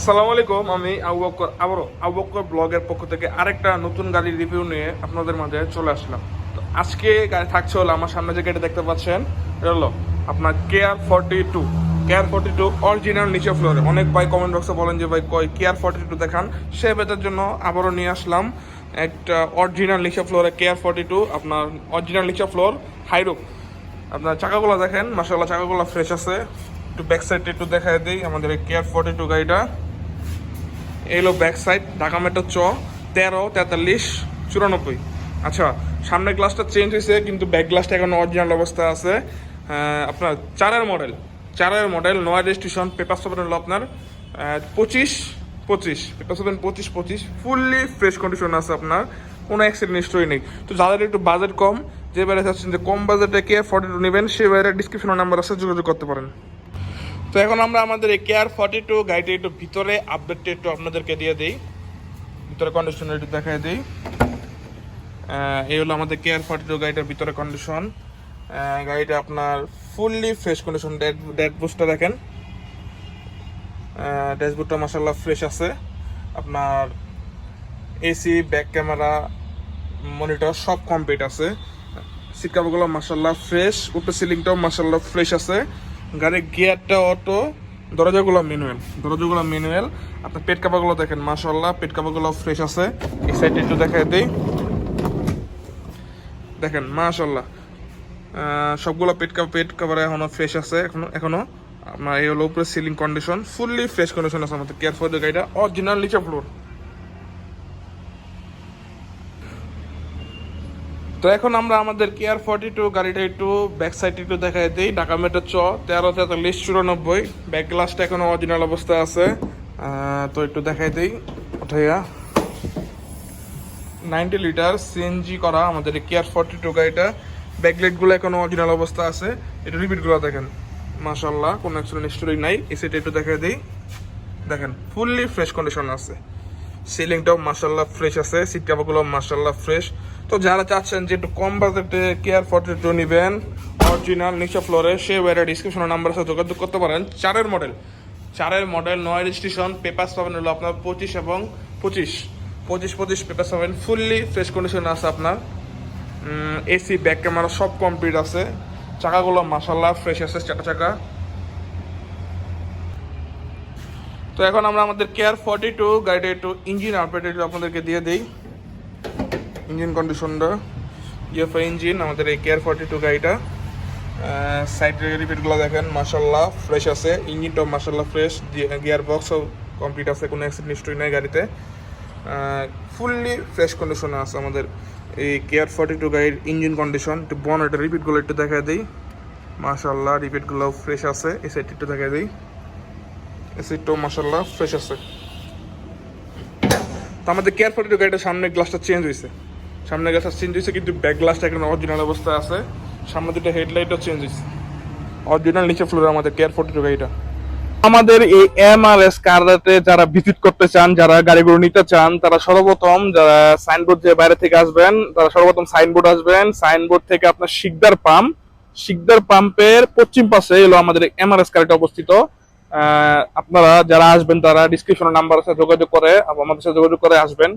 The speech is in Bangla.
আসসালামু আলাইকুম, আমি আবু বকর, আবারও আবু ব্লগের পক্ষ থেকে আরেকটা নতুন গাড়ির রিভিউ নিয়ে আপনাদের মাঝে চলে আসলাম। তো আজকে গাড়ি থাকছে হলো আমার সামনে যে গাড়ি দেখতে পাচ্ছেন, এটা হলো আপনার care forty two. Care forty two original নিচে ফ্লোরে। অনেক ভাই কমেন্ট বক্সে বলেন যে, ভাই, কই কেয়ার ফর্টি টু দেখান। সে বেতার জন্য আবারও নিয়ে আসলাম একটা অরিজিনাল নিচে ফ্লোরে কেয়ার ফর্টি টু, আপনার অরিজিনাল নিচে ফ্লোর হাইরুপ আপনার চাকাগুলো দেখেন মাসাল্লাহ চাকাগুলো ফ্রেশ আছে। একটু ব্যাক সাইডটা একটু দেখাই দিই আমাদের কেয়ার ফর্টি টু গাড়িটা। এলো ব্যাক সাইড ঢাকা মেট্রো চ, তেরো, তেতাল্লিশ, চুরানব্বই। আচ্ছা সামনের গ্লাসটা চেঞ্জ হয়েছে, কিন্তু ব্যাক গ্লাসটা এখন অরিজিনাল অবস্থা আছে। আপনার চারের মডেল চারের মডেল নয় রেজিস্ট্রেশন পেপার সেভেন হলো আপনার পঁচিশ পঁচিশ পেপার সেভেন পঁচিশ পঁচিশ ফুললি ফ্রেশ কন্ডিশন আছে আপনার, কোনো অ্যাক্সিডেন্ট হিস্টরি নেই। তো যাদের একটু বাজেট কম, যে বাইরে চাচ্ছেন যে কম বাজেটে কে ফর্টি টু নেবেন, সে বাইরে ডিসক্রিপশনের নাম্বার আছে, যোগাযোগ করতে পারেন। তো এখন আমরা আমাদের এই কেয়ার ফর্টি টু গাড়িটা একটু ভিতরে আপডেটটা একটু আপনাদেরকে দিয়ে দিই। ভিতরে কন্ডিশন একটু দেখাই দিই। এই হলো আমাদের কেয়ার ফর্টি টু গাড়িটার ভিতরে কন্ডিশন গাড়িটা আপনার ফুললি ফ্রেশ কন্ডিশন বুস্টটা দেখেন। ড্যাশবোর্ডটা মাসাল্লাহ ফ্রেশ আছে। আপনার এসি ব্যাক ক্যামেরা মনিটর সব কমপ্লিট আছে। সিট কাপড়গুলো মাসাল্লাহ ফ্রেশ উপরে সিলিংটাও মাসাল্লাহ ফ্রেশ আছে। গাড়ির গিয়ারটা অটো দরজাগুলো ম্যানুয়াল দরজাগুলো ম্যানুয়াল আপনার পেট কাপড়গুলো দেখেন মাসাল্লাহ পেট কাপড়গুলো ফ্রেশ আছে। এই সাইডে একটু দেখাই দিই। দেখেন মাশাল্লাহ আহ, সবগুলো পেট কাপ পেট কাভার এখনও ফ্রেশ আছে এখনও এখনও। আপনার এই হলো উপরে ceiling condition fully fresh condition আছে আমাদের কেয়ার ফর দ্য গাড়িটা অরিজিনাল নিচে ফ্লোর তো এখন আমরা আমাদের কেয়ার ফর্টি টু গাড়িটা একটু ব্যাক সাইড একটু দেখাই দিই। ঢাকা মেট্রো চ, তেরো তেতাল্লিশ, চুরানব্বই। ব্যাক গ্লাসটা এখনও অরিজিনাল অবস্থায় আছে। তো একটু দেখাই দিই। উঠাইয়া। নাইনটি লিটার সিএনজি করা আমাদের কেয়ার ফর্টি টু গাড়িটা। ব্যাকলাইটগুলো এখনও অরিজিনাল অবস্থা আছে। এটা রিপিটগুলো দেখেন। মাশাল্লাহ কোনো অ্যাক্সিডেন্ট হিস্টোরি নাই। এই সেটা একটু দেখাই দিই। দেখেন ফুললি ফ্রেশ কন্ডিশন আছে। সিলিংটাও মাশাল্লাহ ফ্রেশ আছে। সিট কাপড়গুলো মাশাল্লাহ ফ্রেশ তো যারা চাচ্ছেন যে একটু কম বাজেটে কেয়ার ফর্টি টু নেবেন অরিজিনাল নিচে ফ্লোরে সে ওয়ারে ডিসক্রিপশনের নাম্বার সাথে যোগাযোগ করতে পারেন। চারের মডেল চারের মডেল নয় রেজিস্ট্রেশন পেপার পাবেন হলো আপনার পঁচিশ এবং পঁচিশ। পঁচিশ পঁচিশ পেপার পাবেন। ফুললি ফ্রেশ কন্ডিশন আছে আপনার। এসি ব্যাক ক্যামেরা সব কমপ্লিট আছে। চাকাগুলো মাশাল্লাহ ফ্রেশ আছে, চাকা চাকা। তো এখন আমরা আমাদের কেয়ার ফর্টি টু গাড়িটা একটু ইঞ্জিন আপডেট আপনাদেরকে দিয়ে দিই। ইঞ্জিন কন্ডিশনটা ইএফআই ইঞ্জিন আমাদের এই কেয়ার ফর্টি টু গাড়িটা। সাইড রিপিটগুলো দেখেন মাসাল্লাহ ফ্রেশ আছে। ইঞ্জিনটাও মাসাল্লাহ ফ্রেশ গিয়ার বক্সও কমপ্লিট আছে, কোনো অ্যাক্সিডেন্ট হিস্টরি নেই গাড়িতে। ফুললি ফ্রেশ কন্ডিশনে আছে আমাদের এই কেয়ার ফর্টি টু গাড়ির ইঞ্জিন কন্ডিশন একটু বনেটের রিপিটগুলো একটু দেখা দিই। মাসাল্লাহ রিপিটগুলো ফ্রেশ আছে, এই সাইডটা একটু দেখা দিই। এই সাইডটাও মাসাল্লাহ ফ্রেশ আছে। তো আমাদের কেয়ার ফর্টি টু গাড়িটার সামনে গ্লাসটা চেঞ্জ হয়েছে সামনের গ্লাসটা চেঞ্জ হয়েছে কিন্তু ব্যাক গ্লাসটা এখন অরিজিনাল অবস্থায় আছে। সামনে দুটো হেডলাইটও চেঞ্জ হয়েছে অরিজিনাল নিচে ফ্লোরে আমাদের কেয়ার ফর্টি টু গাড়িটা। আমাদের এই এম আর এস কারতে যারা ভিজিট করতে চান, যারা গাড়িগুলো নিতে চান, তারা সর্বপ্রথম যারা সাইনবোর্ড যে বাইরে থেকে আসবেন, তারা সর্বপ্রথম সাইনবোর্ড আসবেন। সাইনবোর্ড থেকে আপনার শিকদার পাম্প শিকদার পাম্পের পশ্চিম পাশে এলো আমাদের এম আর এস কারটা অবস্থিত। আপনারা যারা আসবেন, তারা ডিসক্রিপশনের নাম্বার আছে, যোগাযোগ করে, আমাদের সাথে যোগাযোগ করে আসবেন।